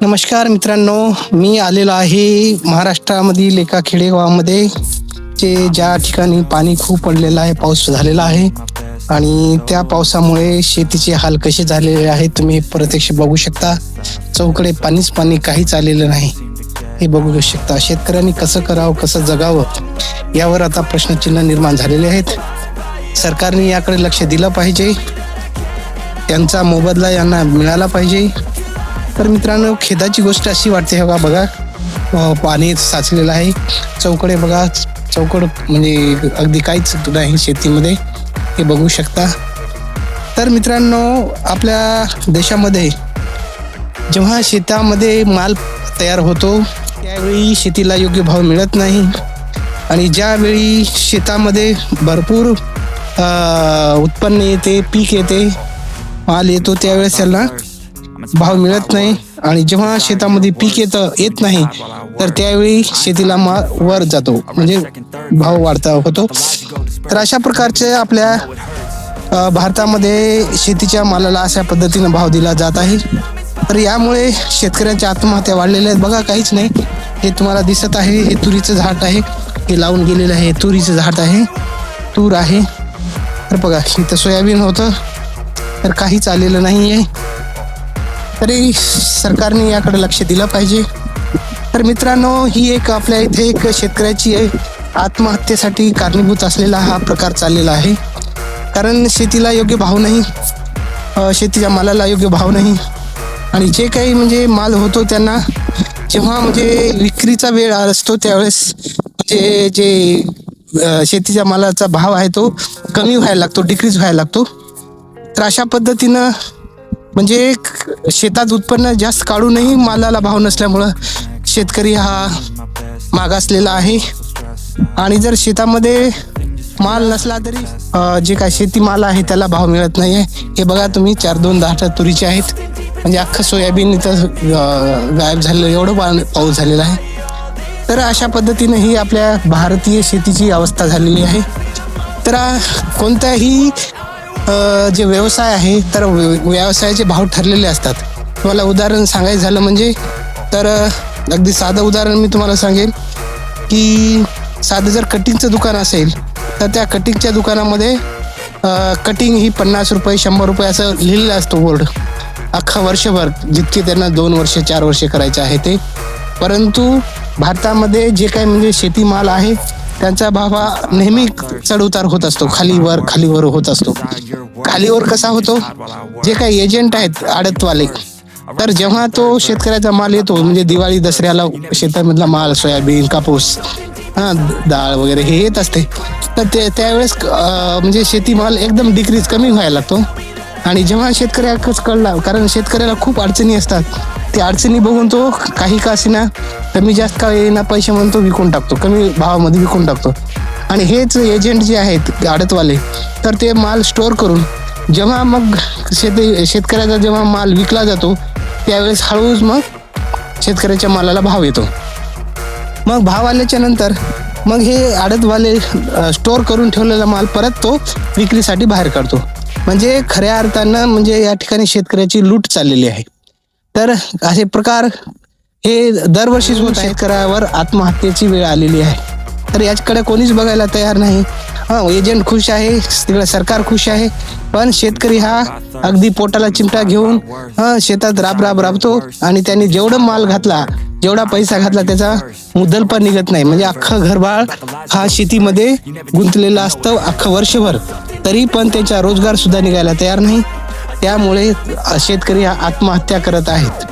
नमस्कार मित्रांनो मी आलेलो आहे महाराष्ट्रामधील एका खेडेगावामध्ये जे ज्या ठिकाणी पाणी खूप पडलेलं आहे पाऊस झालेला आहे. आणि त्या पावसामुळे शेतीचे हाल कसे झालेले आहेत तुम्ही प्रत्यक्ष बघू शकता. चौकडे पाणीच पाणी काहीच आलेलं नाही. हे बघू शकता शेतकऱ्यांनी कसं करावं कसं जगावं यावर आता प्रश्नचिन्ह निर्माण झालेले आहेत. सरकारने याकडे लक्ष दिलं पाहिजे. त्यांचा मोबदला यांना मिळाला पाहिजे. तर मित्रांनो खेदाची गोष्ट अशी वाटते हे बघा पाणी साचलेलं आहे. चौकडे बघा चौकड म्हणजे अगदी काहीच नाही शेतीमध्ये. हे बघू शकता. तर मित्रांनो आपल्या देशामध्ये जेव्हा शेतामध्ये माल तयार होतो त्यावेळी शेतीला योग्य भाव मिळत नाही. आणि ज्यावेळी शेतामध्ये भरपूर उत्पन्न येते पीक येते माल येतो त्यावेळेस त्यांना भाव मिळत नाही आणि जेव्हा शेतामध्ये पीक येतं येत नाही तर त्यावेळी शेतीला माल वर जातो. म्हणजे भाव वाढता होतो. तर अशा प्रकारचे आपल्या भारतामध्ये शेतीच्या मालाला अशा पद्धतीनं भाव दिला जात आहे. तर यामुळे शेतकऱ्यांच्या आत्महत्या वाढलेल्या आहेत. बघा काहीच नाही. हे तुम्हाला दिसत आहे. हे तुरीचं झाड आहे. हे लावून गेलेलं आहे. तुरीचं झाड आहे. तूर आहे. तर बघा इथं सोयाबीन होतं. तर काहीच आलेलं नाही आहे. तरी सरकारने याकडे लक्ष दिलं पाहिजे. तर मित्रांनो ही एक आपल्या इथे एक शेतकऱ्याची आत्महत्येसाठी कारणीभूत असलेला हा प्रकार चाललेला आहे. कारण शेतीला योग्य भाव नाही. शेतीच्या मालाला योग्य भाव नाही. आणि जे काही म्हणजे माल होतो त्यांना जेव्हा म्हणजे विक्रीचा वेळ असतो त्यावेळेस म्हणजे जे शेतीच्या मालाचा भाव आहे तो कमी व्हायला लागतो डिक्रीज व्हायला लागतो. तर अशा पद्धतीनं म्हणजे शेतात उत्पन्न जास्त काढूनही मालाला भाव नसल्यामुळं शेतकरी हा मागासलेला आहे. आणि जर शेतामध्ये माल नसला तरी जे काय शेती माल आहे त्याला भाव मिळत नाही आहे हे बघा तुम्ही चार दोन दहा तुरीचे आहेत. म्हणजे अख्खं सोयाबीन इथं गायब झालेलं एवढं पा- पाऊस झालेला आहे. तर अशा पद्धतीनं ही आपल्या भारतीय शेतीची अवस्था झालेली आहे. तर कोणत्याही जे व्यवसाय आहे तर व्य- व्यवसायाचे भाव ठरलेले असतात. तुम्हाला उदाहरण सांगायचं झालं म्हणजे तर अगदी साधं उदाहरण मी तुम्हाला सांगेन की साधं जर कटिंगचं दुकान असेल तर त्या कटिंगच्या दुकानामध्ये कटिंग ही पन्नास रुपये शंभर रुपये असं लिहिलेलं असतो बोर्ड अख्खा वर्षभर जितके त्यांना दोन वर्ष चार वर्ष करायचे आहे ते. परंतु भारतामध्ये जे काही म्हणजे शेतीमाल आहे त्यांचा भावा नेहमी चढ उतार होत असतो खालीवर खालीवर होत असतो. खालीवर कसा होतो? जे काही एजंट आहेत आडतवाले तर जेव्हा तो शेतकऱ्याचा माल येतो म्हणजे दिवाळी दसऱ्याला शेतामधला माल सोयाबीन कापूस हा डाळ वगैरे हे येत असते. तर ते त्यावेळेस म्हणजे शेतीमाल एकदम डिक्रीज कमी व्हायला लागतो. आणि जेव्हा शेतकऱ्याकच कळला कारण शेतकऱ्याला खूप अडचणी असतात. ते अडचणी बघून तो काही का असेना कमी जास्त का येईना पैसे म्हणून तो विकून टाकतो कमी भावामध्ये विकून टाकतो. आणि हेच एजंट जे आहेत आडतवाले तर ते माल स्टोअर करून जेव्हा मग शेती शेतकऱ्याचा जेव्हा माल विकला जातो त्यावेळेस हळूच मग शेतकऱ्याच्या मालाला भाव येतो. मग भाव आल्याच्यानंतर मग हे आडतवाले स्टोअर करून ठेवलेला माल परत तो विक्रीसाठी बाहेर काढतो. म्हणजे खऱ्या अर्थानं म्हणजे या ठिकाणी शेतकऱ्याची लूट चाललेली आहे. तर असे प्रकार हे दरवर्षीच होत शेतकऱ्यावर आत्महत्येची वेळ आलेली आहे. तर याच्याकडे कोणीच बघायला तयार नाही. हा एजंट खुश आहे तिकडे सरकार खुश आहे. पण शेतकरी हा अगदी पोटाला चिमटा घेऊन शेतात राब राब राबतो आणि त्यांनी जेवढं माल घातला जेवढा पैसा घातला त्याचा मुद्दल पण निघत नाही. म्हणजे अख्खं घरबाळ हा शेतीमध्ये गुंतलेला असतं अख्खं वर्षभर. तरी पण त्याचा रोजगार सुद्धा निघायला तयार नाही. त्यामुळे शेतकरी आत्महत्या करत आहेत.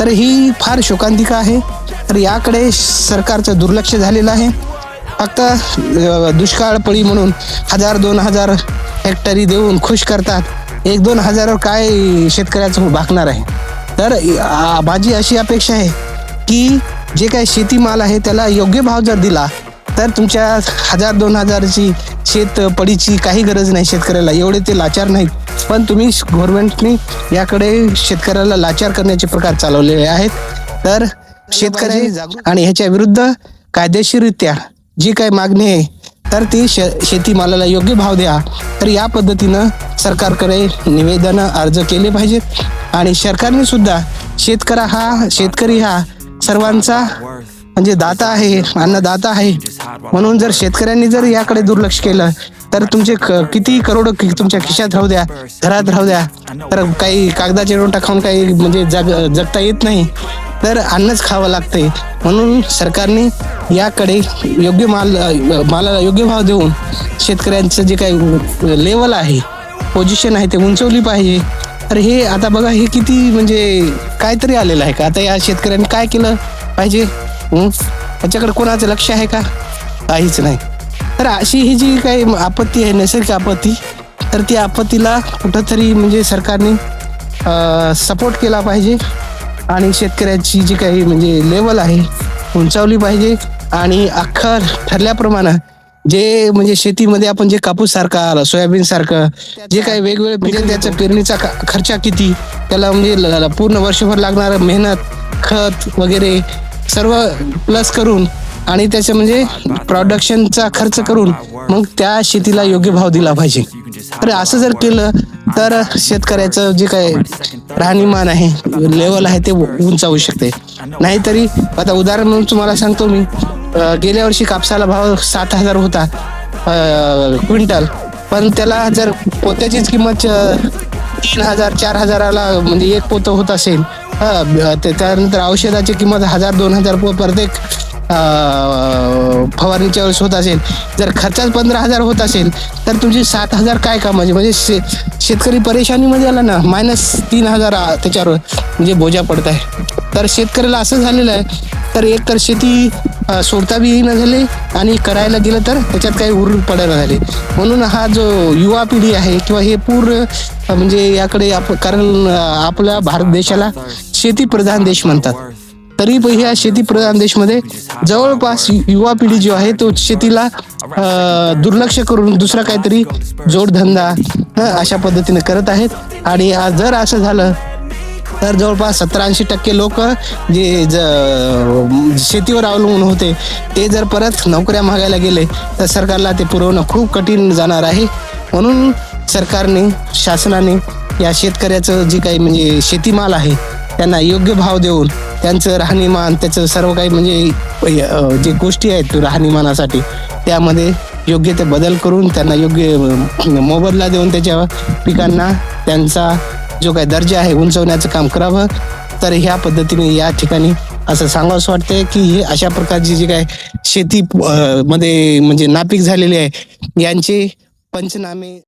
तर ही फार शोकांतिका आहे. तर याकडे सरकारचं दुर्लक्ष झालेलं आहे. फक्त दुष्काळ पळी म्हणून हजार दोन हजार हेक्टरी देऊन खुश करतात. एक दोन हजारावर काय शेतकऱ्याचं भागणार आहे? तर माझी अशी अपेक्षा आहे की जे काही शेतीमाल आहे त्याला योग्य भाव जर दिला तर तुमच्या हजार दोन हजारची शेत पडीची काही गरज नाही शेतकऱ्याला. एवढे ते लाचार नाहीत. पण तुम्ही गव्हर्नमेंटनी याकडे शेतकऱ्याला लाचार करण्याचे प्रकार चालवलेले आहेत. तर शेतकरी आणि ह्याच्या विरुद्ध कायदेशीररित्या जी काही मागणी आहे तर ती शे शेतीमालाला योग्य भाव द्या. तर या पद्धतीनं सरकारकडे निवेदन अर्ज केले पाहिजेत. आणि सरकारने सुद्धा शेतकरा हा शेतकरी हा सर्वांचा म्हणजे दाता आहे अन्नदाता आहे. म्हणून जर शेतकऱ्यांनी जर याकडे दुर्लक्ष केलं तर तुमचे क- किती करोड तुमच्या खिशात राहू द्या घरात राहू द्या तर काही कागदाचे नोटा खाऊन काही म्हणजे जग जगता येत नाही तर अन्नच खावं लागते म्हणून सरकारने याकडे योग्य माल मालाला योग्य भाव देऊन शेतकऱ्यांचं जे काही लेवल आहे पोझिशन आहे ते उंचवली पाहिजे. तर हे आता बघा हे किती म्हणजे काहीतरी आलेलं आहे का? आता या शेतकऱ्यांनी काय केलं पाहिजे? त्याच्याकडे कोणाचं लक्ष आहे का? काहीच नाही. तर अशी ही जी काही आपत्ती आहे नैसर्गिक आपत्ती तर ती आपत्तीला कुठंतरी म्हणजे सरकारने सपोर्ट केला पाहिजे आणि शेतकऱ्याची जी काही म्हणजे लेवल आहे उंचावली पाहिजे आणि अख्खा ठरल्याप्रमाणे जे म्हणजे शेतीमध्ये आपण जे कापूस सारखा सोयाबीन सारखं जे काही वेगवेगळे म्हणजे त्याचा पेरणीचा खर्च किती त्याला म्हणजे पूर्ण वर्षभर लागणारं मेहनत खत वगैरे सर्व प्लस करून आणि त्याचं म्हणजे प्रोडक्शनचा खर्च करून मग त्या शेतीला योग्य भाव दिला पाहिजे. तर असं जर केलं तर शेतकऱ्याचं जे काय राहणीमान आहे लेवल आहे ते उंचावू शकते. नाहीतरी आता उदाहरण म्हणून तुम्हाला सांगतो मी. गेल्या वर्षी कापसाला भाव सात हजार होता क्विंटल. पण त्याला जर पोत्याचीच किंमत तीन हजार चार हजाराला म्हणजे एक पोतं होत असेल त्यानंतर औषधाची किंमत हजार दोन हजार प्रत्येक फवारणीच्या वेळेस होत असेल जर खर्चाच पंधरा हजार होत असेल तर तुमची सात हजार काय कामाचे? म्हणजे शे शेतकरी परेशानीमध्ये आला ना मायनस तीन हजार त्याच्यावर म्हणजे बोजा पडत आहे. तर शेतकऱ्याला असं झालेलं आहे तर एक तर शेती सोडता बी न झाले आणि करायला गेलं तर त्याच्यात काही उर पडायला झाले. म्हणून हा जो युवा पिढी आहे किंवा हे पूर्ण म्हणजे याकडे आप कारण आपल्या भारत देशाला शेती प्रधान देश म्हणतात. तरी पण ह्या शेती प्रधान देशमध्ये जवळपास युवा पिढी जो आहे तो शेतीला दुर्लक्ष करून दुसरा काहीतरी जोडधंदा अशा पद्धतीने करत आहेत. आणि आज जर असं झालं तर जवळपास सत्तर ऐंशी टक्के लोक जे ज- शेतीवर अवलंबून होते ते जर परत नोकऱ्या मागायला गेले तर सरकारला ते पुरवणं खूप कठीण जाणार आहे. म्हणून सरकारने शासनाने या शेतकऱ्याचं जे काही म्हणजे शेतीमाल आहे त्यांना योग्य भाव देऊन त्यांचं राहणीमान त्याचं सर्व काही म्हणजे जे गोष्टी आहेत राहणीमानासाठी त्यामध्ये योग्य ते बदल करून त्यांना योग्य मोबदला देऊन त्याच्या पिकांना त्यांचा जो काही दर्जा आहे उंचवण्याचं काम करावं. तर ह्या पद्धतीने या ठिकाणी असं सांगावंसं वाटतंय की हे अशा प्रकारची जी काय शेती मध्ये म्हणजे नापीक झालेली आहे यांचे पंचनामे